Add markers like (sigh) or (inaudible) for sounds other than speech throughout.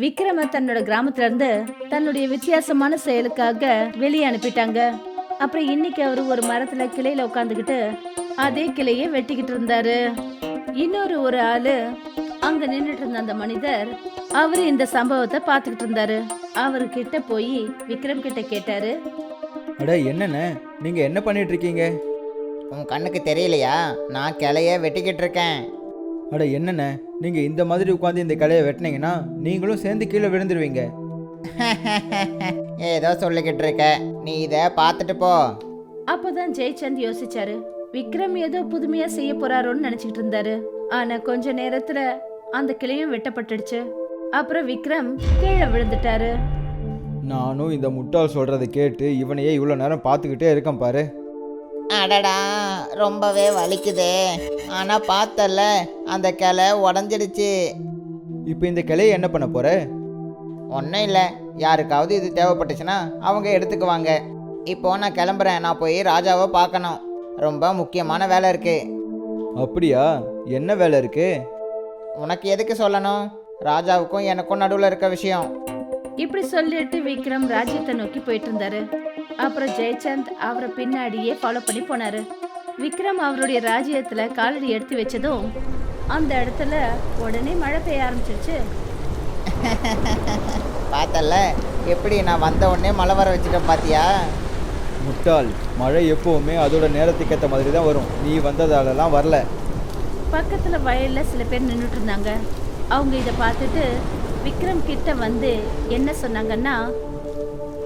விக்ரம தன்னோட கிராமத்துல இருந்து தன்னுடைய வித்தியாசமான செயலுக்காக வெளியே அனுப்பிட்டாங்க. அப்புறம் இன்னைக்கு அவரு ஒரு மரத்துல கிளையில உட்காந்துக்கிட்டு அதே கிளைய வெட்டிக்கிட்டு இருந்தாரு. இன்னொரு ஒரு ஆளு அங்க நின்னுட்டு இருந்த அந்த மனிதர் அவரு இந்த சம்பவத்தை பார்த்துக்கிட்டு இருந்தாரு. அவரு கிட்ட போய் விக்ரம் கிட்ட கேட்டாரு. அட என்னண்ணே? நீங்கள் என்ன பண்ணிட்டு இருக்கீங்க? உன் கண்ணுக்கு தெரியலையா? நான் கிளைய வெட்டிக்கிட்டு இருக்கேன். அட என்னண்ணே நீங்கள் இந்த மாதிரி உட்காந்து இந்த கலையை வெட்டினீங்கன்னா நீங்களும் சேர்ந்து கீழே விழுந்துருவீங்க. (laughs) ஏதோ சொல்லிக்கிட்டு இருக்க. நீ இதை பார்த்துட்டு போ. அப்பதான் ஜெயச்சந்த் யோசிச்சாரு. விக்ரம் ஏதோ புதுமையா செய்ய போறாரோன்னு நினைச்சிட்டு இருந்தாரு. ஆனா கொஞ்ச நேரத்துல அந்த கிளையும் வெட்டப்பட்டுடுச்சு. அப்புறம் விக்ரம் கீழே விழுந்துட்டாரு. நானும் இந்த முட்டாள் சொல்கிறத கேட்டு இவனையே இவ்வளோ நேரம் பார்த்துக்கிட்டே இருக்கேன் பாரு. அடடா ரொம்பவே வலிக்குதே. ஆனால் பார்த்தல அந்த கிளை உடஞ்சிடுச்சு. இப்போ இந்த கிளையை என்ன பண்ண போற? ஒன்றும் இல்லை. யாருக்காவது இது தேவைப்பட்டுச்சுன்னா அவங்க எடுத்துக்குவாங்க. இப்போ நான் கிளம்புறேன். நான் போய் ராஜாவை பார்க்கணும். ரொம்ப முக்கியமான வேலை இருக்கு. அப்படியா? என்ன வேலை இருக்கு? உனக்கு எதுக்கு சொல்லணும்? ராஜாவுக்கும் எனக்கும் நடுவில் இருக்க விஷயம். இப்படி சொல்லிட்டு விக்ரம் ராஜ்யத்தை நோக்கி போயிட்டு இருந்தாரு. அப்புறம் ஜெயச்சந்த் அவரை பின்னாடியே ஃபாலோ பண்ணி போனாரு. விக்ரம் அவருடைய ராஜ்யத்துல காலடி எடுத்து வச்சதும் அந்த இடத்துல உடனே மழை பெய்ய ஆரம்பிச்சிருச்சு. (laughs) பார்த்தல எப்படி நான் வந்த உடனே மழை வர வச்சுட்டேன் பாத்தியா? முட்டாள் மழை எப்போவுமே அதோட நேரத்துக்கு ஏற்ற மாதிரி தான் வரும். நீ வந்ததாலலாம் வரல. பக்கத்துல வயல்ல சில பேர் நின்றுட்டு இருந்தாங்க. அவங்க இதை பார்த்துட்டு விக்ரம் கிட்ட வந்து என்ன சொன்னாங்கன்னா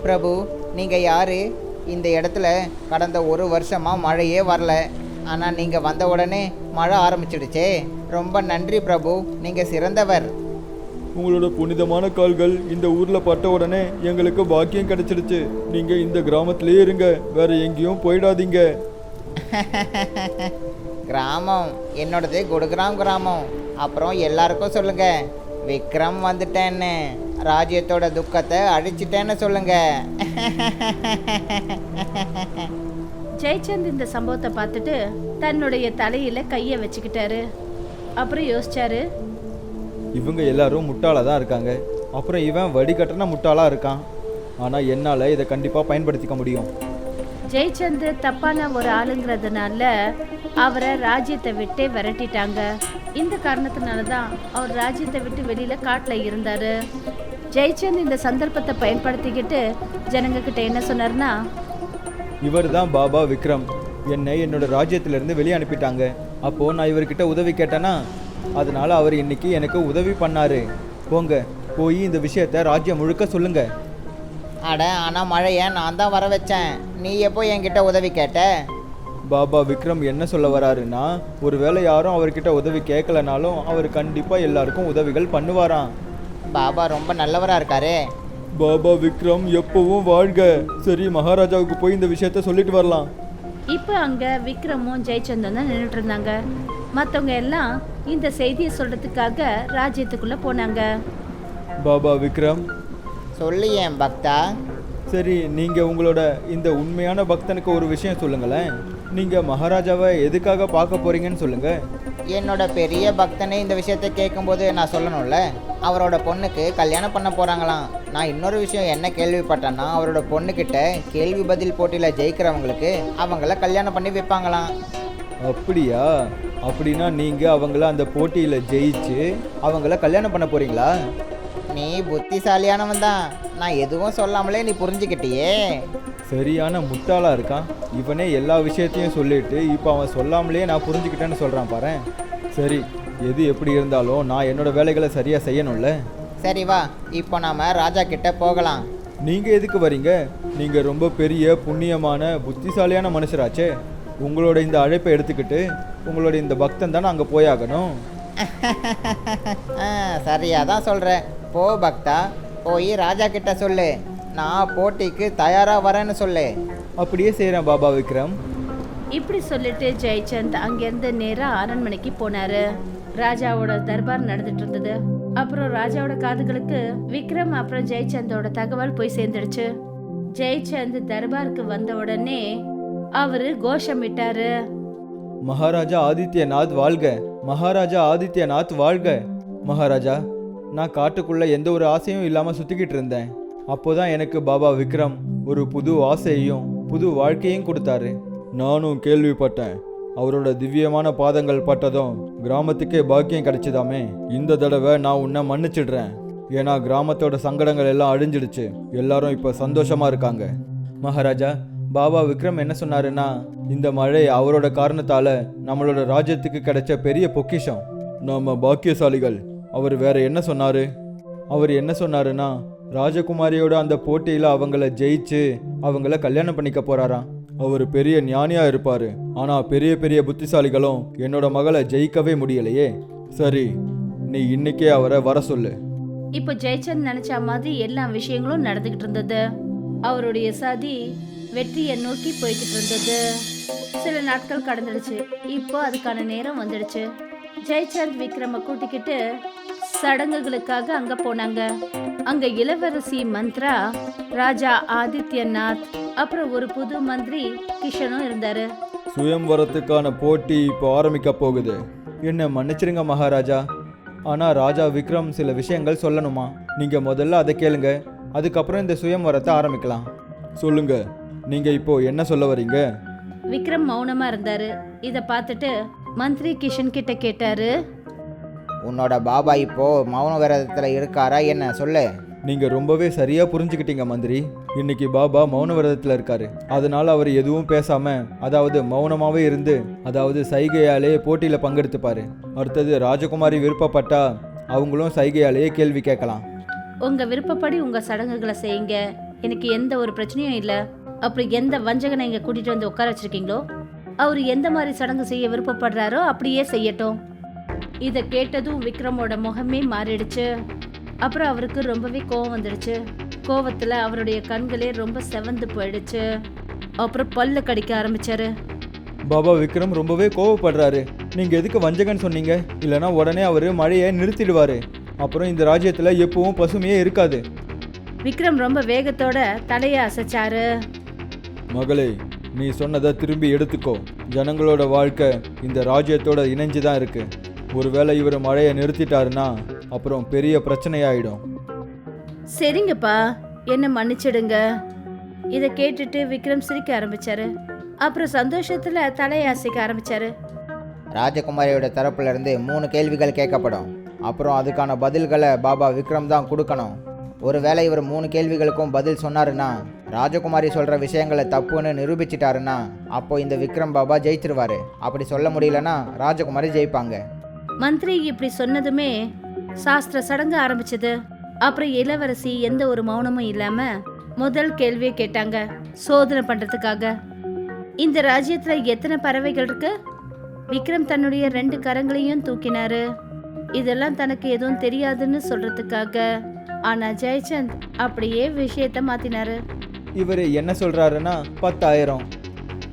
பிரபு நீங்கள் யாரு? இந்த இடத்துல கடந்த ஒரு வருஷமாக மழையே வரல. ஆனால் நீங்கள் வந்த உடனே மழை ஆரம்பிச்சிடுச்சே. ரொம்ப நன்றி பிரபு. நீங்கள் சிறந்தவர். உங்களோட புனிதமான கால்கள் இந்த ஊரில் பட்ட உடனே எங்களுக்கு பாக்கியம் கிடைச்சிடுச்சு. நீங்கள் இந்த கிராமத்திலே இருங்க. வேற எங்கேயும் போயிடாதீங்க. (laughs) கிராமம். என்னோடது குடுகிராம் கிராமம். அப்புறம் எல்லாருக்கும் சொல்லுங்க. விக்ரம் வந்துட்டேன்னு. ராஜ்யத்தோட துக்கத்தை அழிச்சிட்டேன்னு சொல்லுங்க. ஜெயச்சந்த் இந்த சம்பவத்தை பார்த்துட்டு தன்னுடைய தலையில கைய வச்சுக்கிட்டாரு. அப்புறம் யோசிச்சாரு இவங்க எல்லாரும் முட்டாளாக தான் இருக்காங்க. அப்புறம் இவன் வடிகட்டின முட்டாளாக இருக்கான். ஆனால் என்னால் இதை கண்டிப்பாக பயன்படுத்திக்க முடியும். ஜெயச்சந்த் தப்பான ஒரு ஆளுங்கிறதுனால அவரை ராஜ்யத்தை விட்டே விரட்டிட்டாங்க. இந்த காரணத்தினால தான் அவர் ராஜ்யத்தை விட்டு வெளியில காட்டுல இருந்தாரு. ஜெயச்சந்த் இந்த சந்தர்ப்பத்தை பயன்படுத்திக்கிட்டு ஜனங்க கிட்ட என்ன சொன்னார்னா இவர் தான் பாபா விக்ரம். என்னை என்னோட ராஜ்யத்திலிருந்து வெளியே அனுப்பிட்டாங்க. அப்போது நான் இவர்கிட்ட உதவி கேட்டேனா? அதனால அவர் இன்னைக்கு எனக்கு உதவி பண்ணாரு. போங்க போய் இந்த விஷயத்த ராஜ்யம் முழுக்க சொல்லுங்க. அட ஆனால் மழையை நான் தான் வர வச்சேன். நீ எப்போ என்கிட்ட உதவி கேட்ட? பாபா விக்ரம் என்ன சொல்ல வராருன்னா ஒருவேளை யாரும் அவர்கிட்ட உதவி கேட்கலனாலும் அவர் கண்டிப்பாக எல்லாருக்கும் உதவிகள் பண்ணுவாராம். பாபா ரொம்ப நல்லவராக இருக்காரே. பாபா விக்ரம் எப்பவும் வாழ்க. சரி மகாராஜாவுக்கு போய் இந்த விஷயத்த சொல்லிட்டு வரலாம். இப்போ அங்க விக்ரமும் ஜெயச்சந்தும் தான் நின்றுட்டு இருந்தாங்க. மற்றவங்க எல்லாம் இந்த செய்தியை சொல்றதுக்காக ராஜ்யத்துக்குள்ள போனாங்க. பாபா விக்ரம். சொல்லு என் பக்தா? சரி நீங்கள் உங்களோட இந்த உண்மையான பக்தனுக்கு ஒரு விஷயம் சொல்லுங்களேன். நீங்கள் மகாராஜாவை எதுக்காக பார்க்க போறீங்கன்னு சொல்லுங்க. என்னோட பெரிய பக்தனே இந்த விஷயத்தை கேட்கும்போது நான் சொல்லணும்ல? அவரோட பொண்ணுக்கு கல்யாணம் பண்ண போகிறாங்களாம் நான் இன்னொரு விஷயம் என்ன கேள்விப்பட்டேன்னா அவரோட பொண்ணுக்கிட்ட கேள்வி பதில் போட்டியில் ஜெயிக்கிறவங்களுக்கு அவங்கள கல்யாணம் பண்ணி வைப்பாங்களாம். அப்படியா? அப்படின்னா நீங்கள் அவங்கள அந்த போட்டியில் ஜெயிச்சு அவங்கள கல்யாணம் பண்ண போறீங்களா? நீ புத்திசாலியானவன் தான் நான் எதுவும் சொல்லாமலே நீ புரிஞ்சுக்கிட்டியே. சரியான முட்டாளா இருக்கான். இவனே எல்லா விஷயத்தையும் சொல்லிட்டு இப்போ அவன் சொல்லாமலே நான் புரிஞ்சுக்கிட்டேன்னு சொல்கிறான் பாரேன் சரி எது எப்படி இருந்தாலும் நான் என்னோட வேலைகளை சரியாக செய்யணும்ல? சரி வா. இப்போ நாம ராஜா கிட்ட போகலாம். நீங்கள் எதுக்கு வரீங்க? நீங்கள் ரொம்ப பெரிய புண்ணியமான புத்திசாலியான மனுஷராச்சே. உங்களோட இந்த அழைப்பை எடுத்துக்கிட்டு உங்களோட இந்த பக்தன் தானே அங்கே போயாகணும்? ஆ சரியா தான் சொல்கிற போ பக்தா போய் ராஜா கிட்ட சொல்லு. நான் போட்டிக்கு தயாராக வரேன்னு சொல்லு. அப்படியே செய்கிறேன் பாபா விக்ரம். இப்படி சொல்லிட்டு ஜெயச்சந்த் அங்கிருந்து நேரா அரண்மனைக்கு போனாரு. ராஜாவோட தர்பார் நடந்துட்டு இருந்தது. அப்புறம் ராஜாவோட காதுகளுக்கு விக்ரம் அப்புறம் ஜெயச்சந்தோட தகவல் போய் சேர்ந்துடுச்சு. ஜெயச்சந்த் தர்பாருக்கு வந்த உடனே அவரு கோஷமிட்டாரு. மகாராஜா ஆதித்யநாத் வாழ்க. மகாராஜா ஆதித்யநாத் வாழ்க. மகாராஜா நான் காட்டுக்குள்ள எந்த ஒரு ஆசையும் இல்லாமல் சுற்றிக்கிட்டு இருந்தேன். அப்போ தான் எனக்கு பாபா விக்ரம் ஒரு புது ஆசையையும் புது வாழ்க்கையும் கொடுத்தாரு. நானும் கேள்விப்பட்டேன். அவரோட திவ்யமான பாதங்கள் பட்டதும் கிராமத்துக்கே பாக்கியம் கிடைச்சதாமே. இந்த தடவை நான் உன்னை மன்னிச்சிடுறேன். ஏன்னா கிராமத்தோட சங்கடங்கள் எல்லாம் அழிஞ்சிடுச்சு. எல்லாரும் இப்போ சந்தோஷமா இருக்காங்க. மகாராஜா பாபா விக்ரம் என்ன சொன்னாருன்னா இந்த மழை அவரோட காரணத்தால நம்மளோட ராஜ்யத்துக்கு கிடைச்ச பெரிய பொக்கிஷம். நம்ம பாக்கியசாலிகள். அவர் வேற என்ன சொன்னாரு? அவர் என்ன சொன்னாருன்னா ராஜகுமாரியோட அந்த போட்டியில் அவங்கள ஜெயிச்சு அவங்கள கல்யாணம் பண்ணிக்க போறாராம். அவர் பெரிய ஞானியா இருப்பாரு. ஆனா பெரிய பெரிய புத்திசாலிகளும் என்னோட மகளை ஜெயிக்கவே முடியலையே. சரி நீ இன்னைக்கே அவரை வர சொல்லு. இப்போ ஜெயச்சந்த் நினைச்ச மாதிரி எல்லா விஷயங்களும் நடந்துகிட்டு இருந்தது. அவருடைய சதி வெற்றியை நோக்கி போய்கிட்டு இருந்தது. சில நாட்கள் கடந்துடுச்சு. இப்போ அதுக்கான நேரம் வந்துடுச்சு. ஜெயச்சந்த் விக்ரம கூட்டிக்கிட்டு சடங்குகளுக்காக அங்க போனாங்க. அங்க இளவரசி மந்த்ரா ராஜா ஆதித்யநாத் அப்புறம் ஒரு புது மந்திரி கிஷனும் இருந்தாரு. சுயம்வரத்துக்கான போட்டி இப்போ ஆரம்பிக்க போகுது. என்ன மன்னிச்சிருங்க மகாராஜா. ஆனா ராஜா விக்ரம் சில விஷயங்கள் சொல்லணுமா? நீங்க முதல்ல அதை கேளுங்க. அதுக்கப்புறம் இந்த சுயம்வரத்தை ஆரம்பிக்கலாம். சொல்லுங்க. நீங்க இப்போ என்ன சொல்ல வரீங்க? விக்ரம் மௌனமா இருந்தாரு. இத பார்த்துட்டு மந்திரி கிஷன் கிட்ட கேட்டாரு. உன்னோட பாபா இப்போ மௌன விரதத்தில் இருக்காரா என்ன? சொல்லு. நீங்க ரொம்பவே சரியா புரிஞ்சுக்கிட்டீங்க மந்திரி. இன்னைக்கு பாபா மௌன விரதத்துல இருக்காரு. அதனால அவர் எதுவும் பேசாம அதாவது மௌனமாவே இருந்து அதாவது சைகையாலே போட்டியில பங்கெடுத்துப்பாரு. அடுத்தது ராஜகுமாரி விருப்பப்பட்டா அவங்களும் சைகையாலேயே கேள்வி கேட்கலாம். உங்க விருப்பப்படி உங்க சடங்குகளை செய்யுங்க. எனக்கு எந்த ஒரு பிரச்சனையும் இல்ல. அப்படி எந்த வஞ்சகனை இங்க கூட்டிட்டு வந்து உட்கார வச்சிருக்கீங்களோ? அவர் எந்த மாதிரி சடங்கு செய்ய விருப்பப்படுறாரோ அப்படியே செய்யட்டும். இத கேட்டதும் விக்ரமோட முகமே மாறிடுச்சு. அப்புறம் அவருக்கு ரொம்பவே கோவம் வந்துடுச்சு. கோவத்துல அவருடைய கண்களே ரொம்ப செவந்து போயிடுச்சு. அப்புறம் பல்ல கடிக்க ஆரம்பிச்சாரு. பாபா விக்ரம் ரொம்பவே கோவப்படுறாரு. நீங்க எதுக்கு வஞ்சகன் சொன்னீங்க? இல்லைன்னா உடனே அவரு மழையை நிறுத்திடுவாரு. அப்புறம் இந்த ராஜ்யத்துல எப்பவும் பசுமையே இருக்காது. விக்ரம் ரொம்ப வேகத்தோட தலைய அசைச்சாரு. மகளே நீ சொன்னதை திரும்பி எடுத்துக்கோ. ஜனங்களோட வாழ்க்கை இந்த ராஜ்யத்தோட இணைஞ்சு தான் இருக்கு. ஒருவேளை இவர் மழையை நிறுத்திட்டாருன்னா அப்புறம் பெரிய பிரச்சனையாயிடும். சரிங்கப்பா. என்ன மன்னிச்சிடுங்க. இதை கேட்டுட்டு விக்ரம் சிரிக்க ஆரம்பிச்சாரு. அப்புறம் சந்தோஷத்துல தலையை அசைக்க ஆரம்பிச்சாரு. ராஜகுமாரியோட தரப்புல இருந்து மூணு கேள்விகள் கேட்கப்படும். அப்புறம் அதுக்கான பதில்களை பாபா விக்ரம் தான் கொடுக்கணும். ஒருவேளை இவர் மூணு கேள்விகளுக்கும் பதில் சொன்னாருன்னா ராஜகுமாரி சொல்கிற விஷயங்களை தப்புன்னு நிரூபிச்சிட்டாருன்னா அப்போ இந்த விக்ரம் பாபா ஜெயிச்சிருவாரு. அப்படி சொல்ல முடியலன்னா ராஜகுமாரி ஜெயிப்பாங்க. மந்திரி இப்படி சொன்னதுமே சாஸ்திர சடங்கு ஆரம்பிச்சது. அப்புறம் இளவரசி எந்த ஒரு மௌனமும் இல்லாம முதல் கேள்வியை கேட்டாங்க சோதனை பண்றதுக்காக. இந்த ராஜ்யத்துல எத்தனை பறவைகள் இருக்கு? விக்ரம் தன்னுடைய ரெண்டு கரங்களையும் தூக்கினாரு. இதெல்லாம் தனக்கு எதுவும் தெரியாதுன்னு சொல்றதுக்காக. ஆனா ஜெயச்சந்த் அப்படியே விஷயத்த மாத்தினாரு. இவர் என்ன சொல்றாருன்னா பத்தாயிரம்.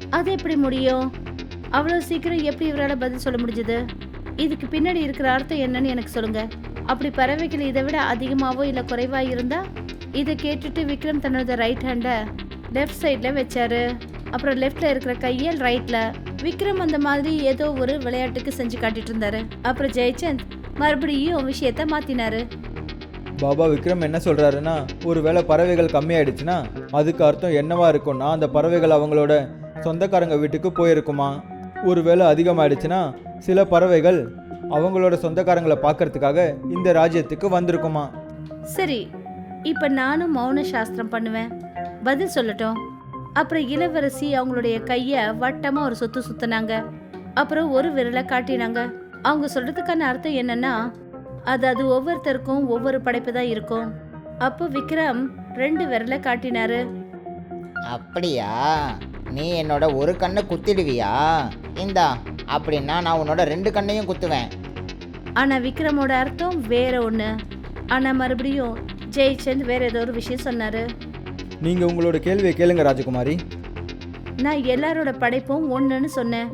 அது எப்படி முடியும்? அவ்வளோ சீக்கிரம் எப்படி இவரால் பதில் சொல்ல முடிஞ்சது? இதுக்கு பின்னாடி இருக்கிற அர்த்தம் என்னன்னு எனக்கு சொல்லுங்க. அப்படி பறவைகள் இதை விட அதிகமாகவோ இல்லை குறைவாக இருந்தா இதை கேட்டுட்டு விக்ரம் தன்னோட ரைட் ஹேண்டை லெஃப்ட் சைடில் வச்சாரு. அப்புறம் லெஃப்டில் இருக்கிற கையில் ரைட்டில் விக்ரம் அந்த மாதிரி ஏதோ ஒரு விளையாட்டுக்கு செஞ்சு காட்டிட்டு இருந்தாரு. அப்புறம் ஜெயச்சந்த் மறுபடியும் விஷயத்த மாத்தினாரு. பாபா விக்ரம் என்ன சொல்கிறாருன்னா ஒருவேளை பறவைகள் கம்மியாயிடுச்சுன்னா அதுக்கு அர்த்தம் என்னவா இருக்கும்னா அந்த பறவைகள் அவங்களோட சொந்தக்காரங்க வீட்டுக்கு போயிருக்குமா? ஒருவேளை அதிகமாயிடுச்சுன்னா சில பறவைகள் அவங்களோட சொந்தக்காரங்களை பார்க்கறதுக்காக இந்த ராஜ்யத்துக்கு வந்திருக்குமா? சரி இப்ப நானும் மௌன சாஸ்திரம் பண்ணுவேன். பதில் சொல்லட்டும். அப்புறம் இளவரசி அவங்களுடைய கைய வட்டமா ஒரு சுத்து சுத்தினாங்க. அப்புறம் ஒரு விரலை காட்டினாங்க. அவங்க சொல்றதுக்கான அர்த்தம் என்னன்னா அது அது ஒவ்வொருத்தருக்கும் ஒவ்வொரு படைப்பு தான் இருக்கும். அப்போ விக்ரம் ரெண்டு விரலை காட்டினாரு. அப்படியா? நீ என்னோட ஒரு கண்ணை குத்திடுவியா? இந்தா அப்படின்னா நான் உன்னோட ரெண்டு கண்ணையும் குத்துவேன். ஆனா விக்ரமோட அர்த்தம் வேற ஒண்ணு. ஆனா மறுபடியும் ஜெயச்சந்த் வேற ஏதோ ஒரு விஷயம் சொன்னாரு. நீங்க உங்களோட கேள்வியை கேளுங்க ராஜகுமாரி. நான் எல்லாரோட படைப்பும் ஒண்ணுன்னு சொன்னேன்.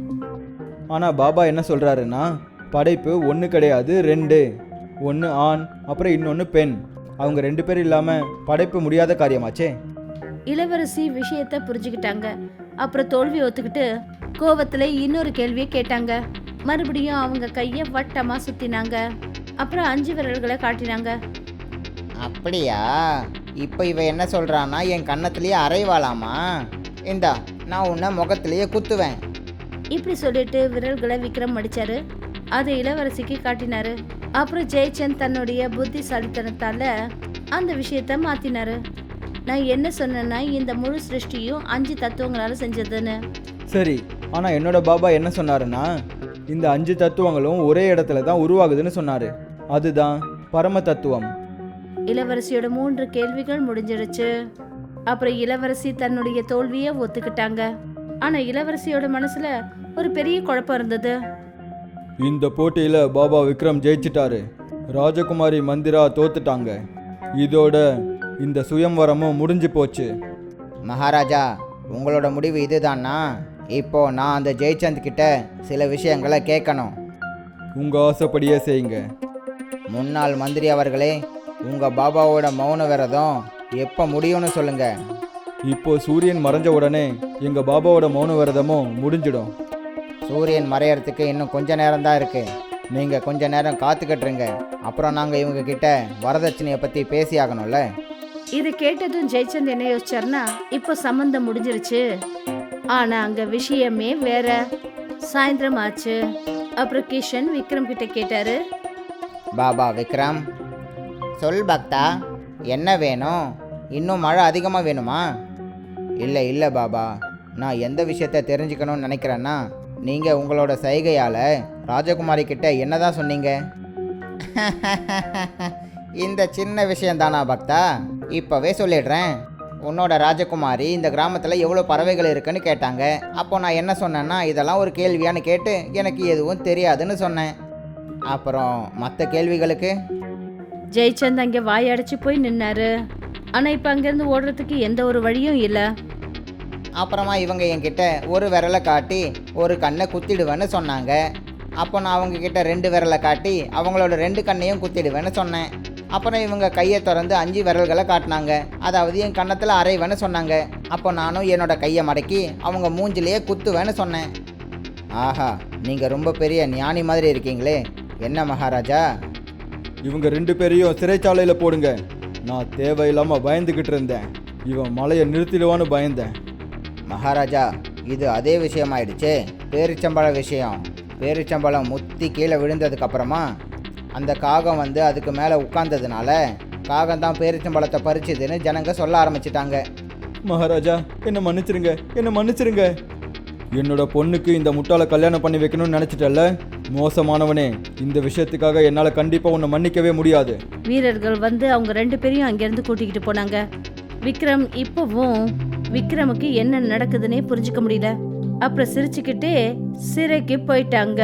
ஆனா பாபா என்ன சொல்றாருன்னா படைப்பு ஒன்று கிடையாது ரெண்டு. ஒன்று ஆண் அப்புறம் இன்னொன்று பெண். அவங்க ரெண்டு பேர் இல்லாமல் படைப்பு முடியாத காரியமாச்சே? இளவரசி விஷயத்த புரிஞ்சுக்கிட்டாங்க. அப்புறம் தோல்வி ஒத்துக்கிட்டு கோவத்துல இன்னொரு கேள்வியை கேட்டாங்க. மறுபடியும் அவங்க கைய வட்டமா சுத்தினாங்க. அப்புறம் அஞ்சு விரல்களை காட்டினாங்க. அப்படியா? இப்போ இவ என்ன சொல்றான்னா என் கன்னத்திலேயே அரைவாளாமா இந்தா நான் உன்னை முகத்திலேயே குத்துவேன். இப்படி சொல்லிட்டு விரல்களை விக்ரம் மடிச்சாரு அதை இளவரசிக்கு காட்டினாரு. அப்புறம் ஜெயச்சந்த் தன்னுடைய புத்திசாலித்தனத்தால அந்த விஷயத்த மாத்தினாரு. நான் என்ன சொன்னேன்னா இந்த முழு சிருஷ்டியும் அஞ்சு தத்துவங்களால செஞ்சதுன்னு. சரி ஆனால் என்னோட பாபா என்ன சொன்னாருன்னா இந்த அஞ்சு தத்துவங்களும் ஒரே இடத்துல தான் உருவாகுதுன்னு சொன்னார். அதுதான் பரம தத்துவம். இளவரசியோட மூன்று கேள்விகள் முடிஞ்சிடுச்சு அப்புறம் இளவரசி தன்னுடைய தோல்வியை ஒத்துக்கிட்டாங்க. ஆனா இளவரசியோட மனசுல ஒரு பெரிய குழப்பம் இருந்தது. இந்த போட்டியில் பாபா விக்ரம் ஜெயிச்சிட்டாரு. ராஜகுமாரி மந்திரா தோத்துட்டாங்க. இதோட இந்த சுயம்வரமும் முடிஞ்சு போச்சு. மகாராஜா உங்களோட முடிவு இதுதானா இப்போ நான் அந்த ஜெயச்சந்த் கிட்ட சில விஷயங்களை கேட்கணும். உங்கள் ஆசைப்படியே செய்யுங்க. முன்னாள் மந்திரி அவர்களே உங்கள் பாபாவோட மௌன விரதம் எப்போ முடியும்னு சொல்லுங்க. இப்போ சூரியன் மறைஞ்ச உடனே எங்கள் பாபாவோட மௌன விரதமும் முடிஞ்சிடும். சூரியன் மறையறதுக்கு இன்னும் கொஞ்ச நேரம் தான் இருக்கு. நீங்கள் கொஞ்ச நேரம் காத்துக்கிட்டுருங்க அப்புறம் நாங்கள் இவங்க கிட்ட வரதட்சணையை பற்றி பேசி ஆகணும்ல இது கேட்டதும் ஜெயச்சந்த் என்ன யோசிச்சார்னா இப்போ சம்மந்தம் முடிஞ்சிருச்சு. ஆனா அங்க விஷயமே வேற. சாயந்தரம் ஆச்சு. அப்புறம் கிஷன் விக்ரம் கிட்ட கேட்டாரு. பாபா விக்ரம் சொல் பக்தா என்ன வேணும்? இன்னும் மழை அதிகமாக வேணுமா? இல்லை இல்லை பாபா. நான் எந்த விஷயத்தை தெரிஞ்சுக்கணும்னு நினைக்கிறேன்னா நீங்கள் உங்களோட சைகையால் ராஜகுமாரி கிட்ட என்னதான் சொன்னீங்க? (laughs) இந்த சின்ன விஷயம்தானா பக்தா? இப்போவே சொல்லிடுறேன். உன்னோட ராஜகுமாரி இந்த கிராமத்தில் எவ்வளோ பறவைகள் இருக்குன்னு கேட்டாங்க. அப்போ நான் என்ன சொன்னேன்னா இதெல்லாம் ஒரு கேள்வியான்னு கேட்டு எனக்கு எதுவும் தெரியாதுன்னு சொன்னேன். அப்புறம் மற்ற கேள்விகளுக்கு? ஜெயச்சந்த் அங்க வாயடைச்சு போய் நின்னாரு. ஆனா இப்ப அங்கிருந்து ஓடுறதுக்கு எந்த ஒரு வழியும் இல்ல. அப்புறமா இவங்க என்கிட்ட ஒரு விரலை காட்டி ஒரு கண்ணை குத்திடுவேன்னு சொன்னாங்க. அப்போ நான் அவங்க கிட்ட ரெண்டு விரலை காட்டி அவங்களோட ரெண்டு கண்ணையும் குத்திடுவேன்னு சொன்னேன். அப்புறம் இவங்க கையை திறந்து அஞ்சு விரல்களை காட்டினாங்க. அதாவது என் கன்னத்தில் அரைவேன்னு சொன்னாங்க. அப்போ நானும் என்னோட கையை மடக்கி அவங்க மூஞ்சிலேயே குத்துவேன்னு சொன்னேன். ஆஹா நீங்கள் ரொம்ப பெரிய ஞானி மாதிரி இருக்கீங்களே. என்ன மகாராஜா? இவங்க ரெண்டு பேரையும் சிறைச்சாலையில் போடுங்க. நான் தேவையில்லாமல் பயந்துக்கிட்டு இருந்தேன். இவன் மலையை நிறுத்திடுவான்னு பயந்தேன். மகாராஜா இது அதே விஷயமாயிடுச்சே. பேரிச்சம்பழ விஷயம். பேரிச்சம்பழம் முத்தி கீழே விழுந்ததுக்கு அப்புறமா அந்த காகம் வந்து அதுக்கு மேலே உட்கார்ந்ததுனால காகம் தான் பேரிச்சம்பழத்தை பறிச்சுதுன்னு ஜனங்க சொல்ல ஆரம்பிச்சிட்டாங்க. மகாராஜா என்னை மன்னிச்சிருங்க என்னை மன்னிச்சிருங்க. என்னோட பொண்ணுக்கு இந்த முட்டாளை கல்யாணம் பண்ணி வைக்கணும்னு நினச்சிட்டல்ல? மோசமானவனே இந்த விஷயத்துக்காக என்னால் கண்டிப்பாக உன்னை மன்னிக்கவே முடியாது. வீரர்கள் வந்து அவங்க ரெண்டு பேரையும் அங்கிருந்து கூட்டிக்கிட்டு போனாங்க. விக்ரம் இப்பவும் விக்ரமுக்கு என்ன நடக்குதுன்னே புரிஞ்சுக்க முடியல. அப்புறம் சிரிச்சுக்கிட்டே சிறைக்கு போயிட்டாங்க.